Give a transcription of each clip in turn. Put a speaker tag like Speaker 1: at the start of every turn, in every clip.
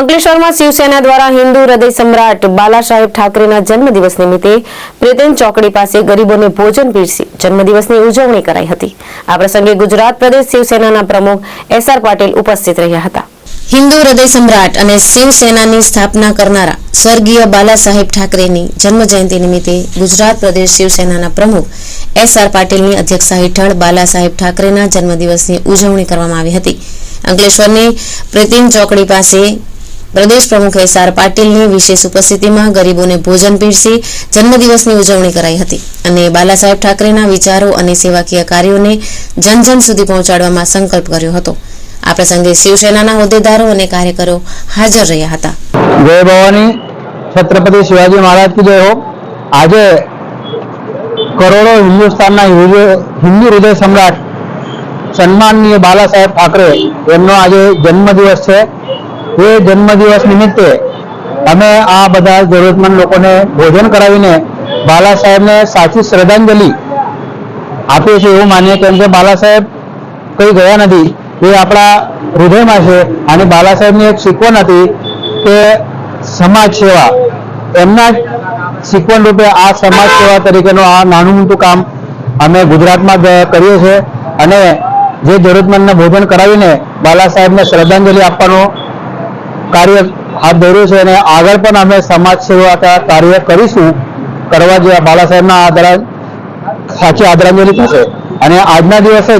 Speaker 1: અંકલેશ્વરમાં શિવસેના દ્વારા હિન્દુ હૃદય સમ્રાટ બાલા સાહેબ ઠાકરેના જન્મદિવસ નિમિત્તે પ્રેતન ચોકડી પાસે ગરીબોને ભોજન પીરસી જન્મદિવસની ઉજવણી કરાઈ હતી. આ પ્રસંગે ગુજરાત પ્રદેશ શિવસેનાના પ્રમુખ એસ આર પાટીલ ઉપસ્થિત રહ્યા હતા. હિન્દુ હૃદય સમ્રાટ અને શિવસેનાની સ્થાપના કરનારા સ્વર્ગીય બાલા સાહેબ ઠાકરેની જન્મજયંતિ નિમિત્તે ગુજરાત પ્રદેશ શિવસેનાના પ્રમુખ એસ આર પાટીલની અધ્યક્ષતા હેઠળ બાલા સાહેબ ઠાકરેના જન્મદિવસની ઉજવણી કરવામાં આવી હતી. અંકલેશ્વરની પ્રેતિન ચોકડી પાસે પ્રદેશ પ્રમુખ એસ આર પાટીલની વિશેષ ઉપસ્થિતિમાં ગરીબોને ભોજન પીરસી જન્મદિવસની ઉજવણી કરાઈ હતી અને બાલાસાહેબ ઠાકરેના વિચારો અને સેવાકીય કાર્યોને જન સુધી પહોંચાડવામાં સંકલ્પ કર્યો હતો. આ પ્રસંગે શિવસેનાના હોદ્દેદારો અને કાર્યકરો હાજર રહ્યા હતા.
Speaker 2: જય ભવાની. છત્રપતિ શિવાજી મહારાજ કી જય હો. આજે કરોડો હિન્દુસ્તાનના હિન્દુ- હિન્દુ હૃદય સમ્રાટ સન્માનનીય બાલા સાહેબ ઠાકરે એમનો આજે જન્મદિવસ છે. એ જન્મદિવસ નિમિત્તે અમે આ બધા જરૂરતમંદ લોકોને ભોજન કરાવીને બાલા સાહેબને સાચી શ્રદ્ધાંજલિ આપીએ છીએ એવું માનીએ કેમ કે બાલા સાહેબ કંઈ ગયા નથી, એ આપણા હૃદયમાં છે અને બાલા સાહેબની એક શીખવણ હતી કે સમાજ સેવા, એમના શીખવણ રૂપે આ સમાજ સેવા તરીકેનું આ નાનું મોટું કામ અમે ગુજરાતમાં કરીએ છીએ અને જે જરૂરતમંદને ભોજન કરાવીને બાલા સાહેબને શ્રદ્ધાંજલિ આપવાનું કાર્ય હાથ ધર્યું છે અને આગળ પણ અમે સમાજ સેવા કાર્ય કરીશું કરવા જેવા બાળા સાહેબના આદરા, સાચી આદરાંજલિ થશે અને આજના દિવસે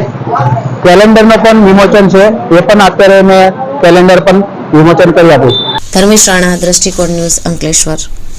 Speaker 2: કેલેન્ડરનો પણ વિમોચન છે. એ પણ અત્યારે મેં કેલેન્ડર પણ વિમોચન કરી આપું
Speaker 1: ધર્મેશ રાણા, દ્રષ્ટિકોણ ન્યૂઝ અંકલેશ્વર.